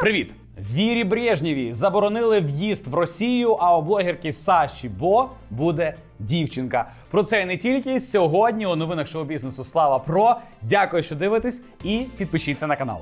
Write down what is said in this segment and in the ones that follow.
Привіт! Вірі Брежнєвій заборонили в'їзд в Росію, а у блогерки Саші Бо буде дівчинка. Про це і не тільки сьогодні у новинах шоу бізнесу Слава Про. Дякую, що дивитесь, і підпишіться на канал.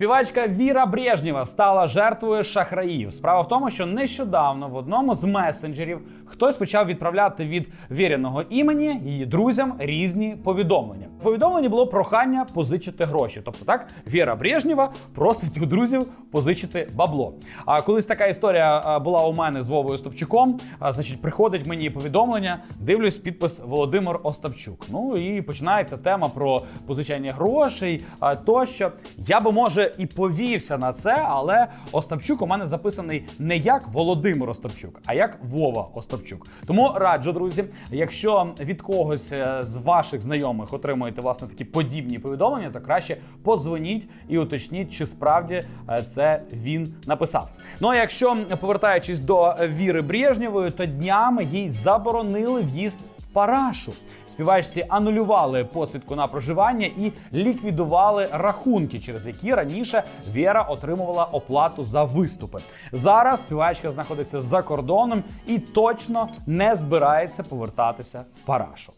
Співачка Віра Брежнєва стала жертвою шахраїв. Справа в тому, що нещодавно в одному з месенджерів хтось почав відправляти від віряного імені її друзям різні повідомлення. В повідомленні було прохання позичити гроші. Тобто, так Віра Брежнєва просить у друзів позичити бабло. А колись така історія була у мене з Вовою Остапчуком. А, значить, приходить мені повідомлення, дивлюсь підпис Володимир Остапчук. Ну і починається тема про позичання грошей а, тощо. Я би може і повівся на це, але Остапчук у мене записаний не як Володимир Остапчук, а як Вова Остапчук. Тому раджу, друзі, якщо від когось е, з ваших знайомих отримуєте власне такі подібні повідомлення, то краще подзвоніть і уточніть, чи справді е, це він написав. Ну а якщо повертаючись до Віри Брежнєвої, то днями їй заборонили в'їзд Парашу співачці анулювали посвідку на проживання і ліквідували рахунки, через які раніше Віра отримувала оплату за виступи. Зараз співачка знаходиться за кордоном і точно не збирається повертатися в Парашу.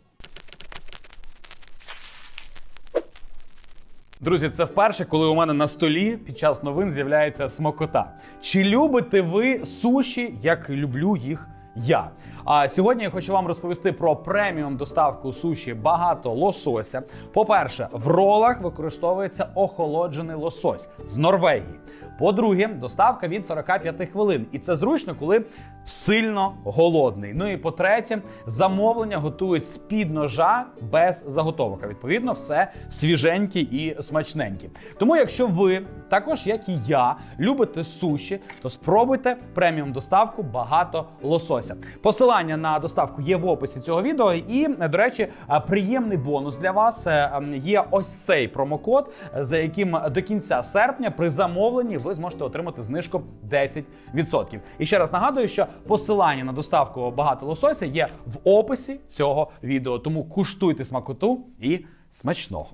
Друзі, це вперше, коли у мене на столі під час новин з'являється смокота. Чи любите ви суші, як люблю їх я? А сьогодні я хочу вам розповісти про преміум доставку суші багато лосося. По-перше, в ролах використовується охолоджений лосось з Норвегії. По-друге, доставка від 45 хвилин. І це зручно, коли сильно голодний. Ну і по-третє, замовлення готують з-під ножа без заготовок. А Відповідно, все свіженьке і смачненьке. Тому, якщо ви також, як і я, любите суші, то спробуйте преміум доставку багато лосося. Посилання на доставку є в описі цього відео. І, до речі, е, приємний бонус для вас е, є ось цей промокод, за яким до кінця серпня при замовленні ви зможете отримати знижку 10%. І ще раз нагадую, що посилання на доставку багато лосося є в описі цього відео. Тому куштуйте смакоту і смачного.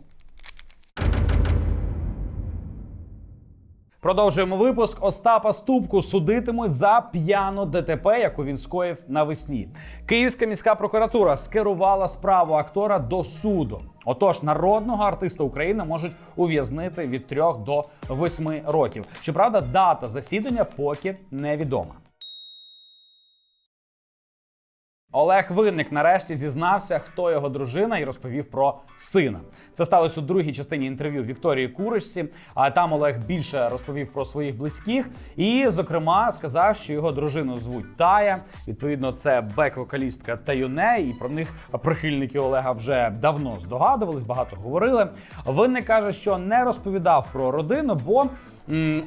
Продовжуємо випуск. Остапа Ступку судитимуть за п'яну ДТП, яку він скоїв навесні. Київська міська прокуратура скерувала справу актора до суду. Отож, народного артиста України можуть ув'язнити від 3 до 8 років. Щоправда, дата засідання поки невідома. Олег Винник нарешті зізнався, хто його дружина, і розповів про сина. Це сталося у другій частині інтерв'ю Вікторії Куришці. А там Олег більше розповів про своїх близьких і, зокрема, сказав, що його дружину звуть Тая. Відповідно, це бек-вокалістка Таюне, і про них прихильники Олега вже давно здогадувались, багато говорили. Винник каже, що не розповідав про родину, бо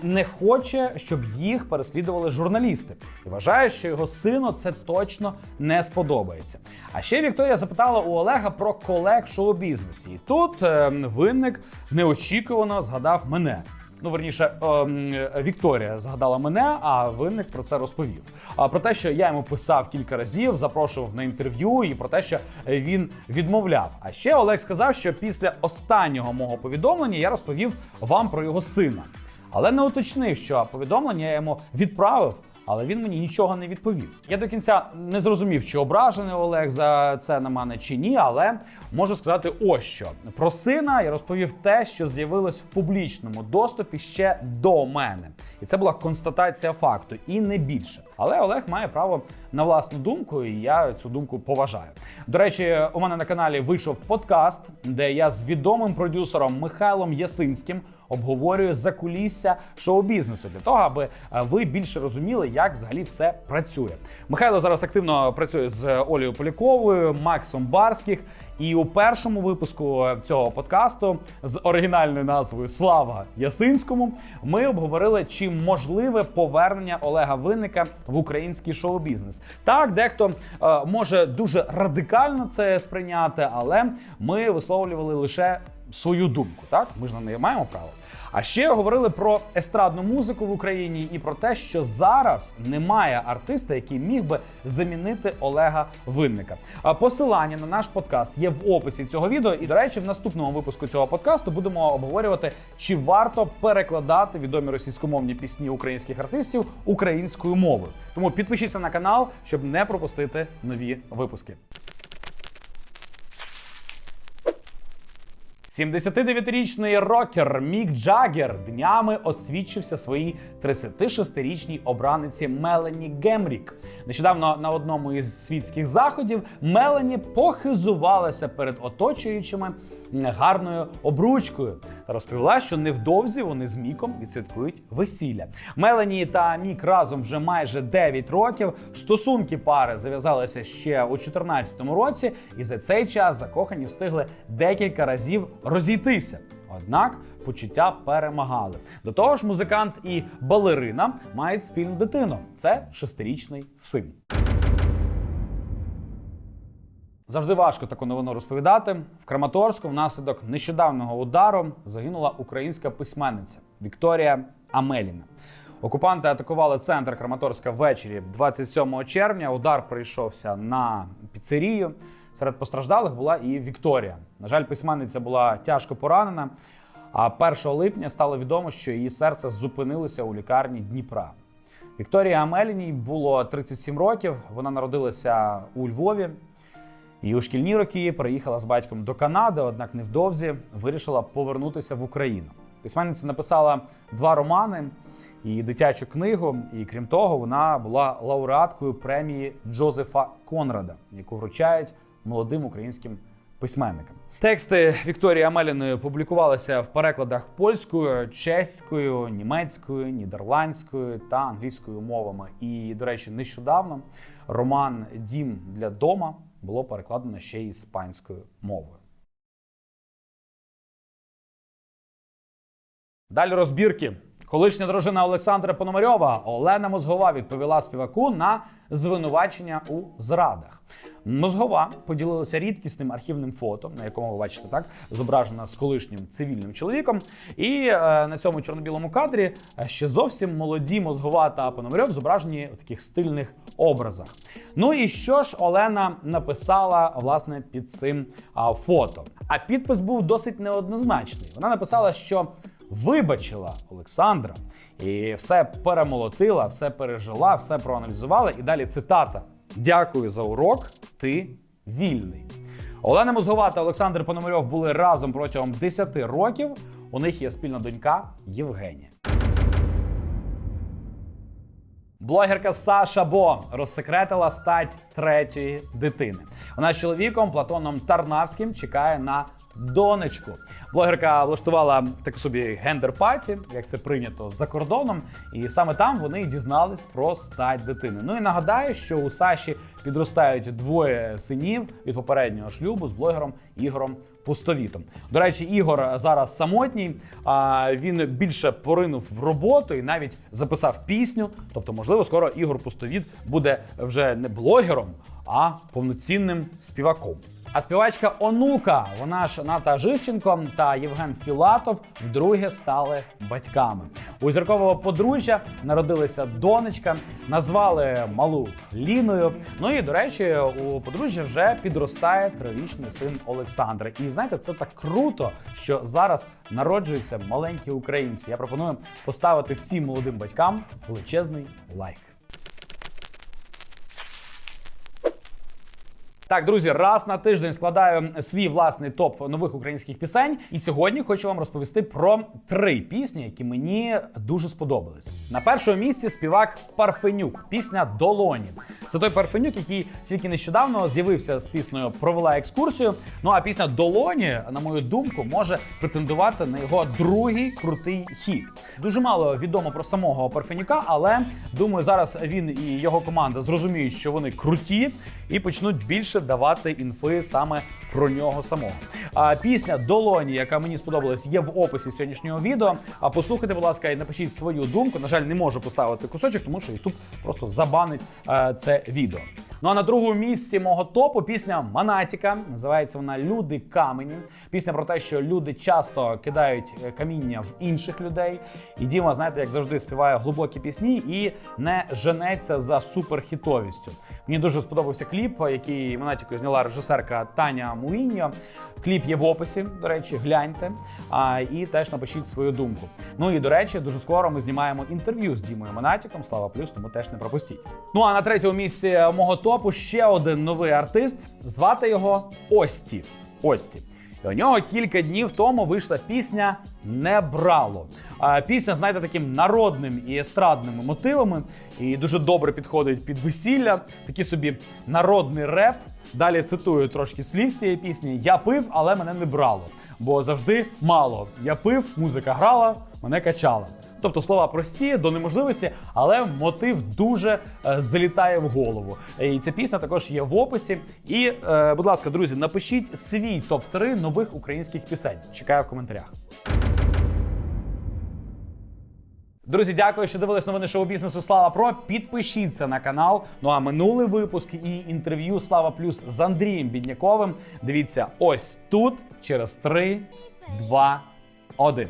не хоче, щоб їх переслідували журналісти, і вважає, що його сину це точно не сподобається. А ще Вікторія запитала у Олега про колег шоу-бізнесі. І тут е, винник неочікувано згадав мене. Ну, верніше, ем, Вікторія згадала мене, а винник про це розповів. А про те, що я йому писав кілька разів, запрошував на інтерв'ю, і про те, що він відмовляв. А ще Олег сказав, що після останнього мого повідомлення я розповів вам про його сина, але не уточнив, що повідомлення я йому відправив. Але він мені нічого не відповів. Я до кінця не зрозумів, чи ображений Олег за це на мене чи ні. Але можу сказати, ось що про сина я розповів те, що з'явилось в публічному доступі ще до мене, і це була констатація факту, і не більше. Але Олег має право на власну думку, і я цю думку поважаю. До речі, у мене на каналі вийшов подкаст, де я з відомим продюсером Михайлом Ясинським обговорюю закулісся шоу-бізнесу для того, аби е, ви більше розуміли, як взагалі все працює. Михайло зараз активно працює з Олею Поляковою, Максом Барських. І у першому випуску цього подкасту з оригінальною назвою Слава Ясинському ми обговорили, чи можливе повернення Олега Винника в український шоу-бізнес. Так, дехто е, може дуже радикально це сприйняти, але ми висловлювали лише свою думку. Так, ми ж на неї маємо право. А ще говорили про естрадну музику в Україні і про те, що зараз немає артиста, який міг би замінити Олега Винника. А посилання на наш подкаст є в описі цього відео. І, до речі, в наступному випуску цього подкасту будемо обговорювати, чи варто перекладати відомі російськомовні пісні українських артистів українською мовою. Тому підпишіться на канал, щоб не пропустити нові випуски. 79-річний рокер Мік Джаггер днями освідчився своїй 36-річній обраниці Мелані Гемрік. Нещодавно на одному із світських заходів Мелані похизувалася перед оточуючими гарною обручкою та розповіла, що невдовзі вони з Міком відсвяткують весілля. Мелані та Мік разом вже майже 9 років. Стосунки пари зав'язалися ще у 2014 році, і за цей час закохані встигли декілька разів розійтися. Однак почуття перемагали. До того ж, музикант і балерина мають спільну дитину. Це шестирічний син. Завжди важко таку новину розповідати. В Краматорську внаслідок нещодавнього удару загинула українська письменниця Вікторія Амеліна. Окупанти атакували центр Краматорська ввечері 27 червня. Удар прийшовся на піцерію. Серед постраждалих була і Вікторія. На жаль, письменниця була тяжко поранена. А 1 липня стало відомо, що її серце зупинилося у лікарні Дніпра. Вікторії Амеліній було 37 років. Вона народилася у Львові. І у шкільні роки приїхала з батьком до Канади, однак невдовзі вирішила повернутися в Україну. Письменниця написала два романи і дитячу книгу. І крім того, вона була лауреаткою премії Джозефа Конрада, яку вручають молодим українським письменникам. Тексти Вікторії Амеліної публікувалися в перекладах польською, чеською, німецькою, нідерландською та англійською мовами. І, до речі, нещодавно роман Дім для дома було перекладено ще й іспанською мовою. Далі розбірки. Колишня дружина Олександра Пономарьова Олена Мозгова відповіла співаку на звинувачення у зрадах. Мозгова поділилася рідкісним архівним фото, на якому ви бачите так, зображена з колишнім цивільним чоловіком. І е, на цьому чорно-білому кадрі е, ще зовсім молоді Мозгова та Пономарьов зображені у таких стильних образах. Ну і що ж Олена написала власне під цим а, фото? А підпис був досить неоднозначний. Вона написала, що вибачила Олександра і все перемолотила, все пережила, все проаналізувала. І далі цитата: Дякую за урок. Ти вільний. Олена Мозгова та Олександр Пономарьов були разом протягом 10 років. У них є спільна донька Євгенія. Блогерка Саша Бо розсекретила стать третьої дитини. Вона з чоловіком Платоном Тарнавським чекає на донечку. Блогерка влаштувала таку собі гендер-паті, як це прийнято за кордоном, і саме там вони дізнались про стать дитини. Ну і нагадаю, що у Саші підростають двоє синів від попереднього шлюбу з блогером Ігорем Пустовітом. До речі, Ігор зараз самотній. А він більше поринув в роботу і навіть записав пісню. Тобто, можливо, скоро Ігор Пустовіт буде вже не блогером, а повноцінним співаком. А співачка онука, вона ж Ната Жищенко та Євген Філатов вдруге стали батьками. У зіркового подружжя народилася донечка, назвали малу Ліною. Ну і до речі, у подружжя вже підростає трирічний син Олександра. І знаєте, це так круто, що зараз народжуються маленькі українці. Я пропоную поставити всім молодим батькам величезний лайк. Так, друзі, раз на тиждень складаю свій власний топ нових українських пісень. І сьогодні хочу вам розповісти про три пісні, які мені дуже сподобались. На першому місці співак Парфенюк, пісня Долоні. Це той Парфенюк, який тільки нещодавно з'явився з піснею Провела екскурсію. Ну а пісня Долоні, на мою думку, може претендувати на його другий крутий хіт. Дуже мало відомо про самого Парфенюка, але думаю, зараз він і його команда зрозуміють, що вони круті. І почнуть більше давати інфи саме про нього самого. А пісня Долоні, яка мені сподобалась, є в описі сьогоднішнього відео. А послухайте, будь ласка, і напишіть свою думку. На жаль, не можу поставити кусочок, тому що YouTube просто забанить е, це відео. Ну а на другому місці мого топу пісня Манатіка. Називається вона Люди камені. Пісня про те, що люди часто кидають е, каміння в інших людей. І Діма, знаєте, як завжди, співає глибокі пісні і не женеться за суперхітовістю. Мені дуже сподобався кліп, який Монатікою зняла режисерка Таня Муіньо. Кліп є в описі, до речі, гляньте. А, і теж напишіть свою думку. Ну і до речі, дуже скоро ми знімаємо інтерв'ю з Дімою Монатіком. Слава плюс, тому теж не пропустіть. Ну а на третьому місці мого топу ще один новий артист. Звати його Ості. Ості. І у нього кілька днів тому вийшла пісня Не брало. А пісня, знаєте, таким народним і естрадними мотивами, і дуже добре підходить під весілля. Такий собі народний реп. Далі цитую трошки слів цієї пісні: Я пив, але мене не брало. Бо завжди мало. Я пив, музика грала, мене качала. Тобто слова прості до неможливості, але мотив дуже е, залітає в голову. І ця пісня також є в описі. І, е, будь ласка, друзі, напишіть свій топ 3 нових українських пісень. Чекаю в коментарях. Друзі, дякую, що дивились новини шоу бізнесу Слава Про. Підпишіться на канал. Ну а минулий випуск і інтерв'ю Слава Плюс з Андрієм Бідняковим. Дивіться ось тут через 3, 2, 1.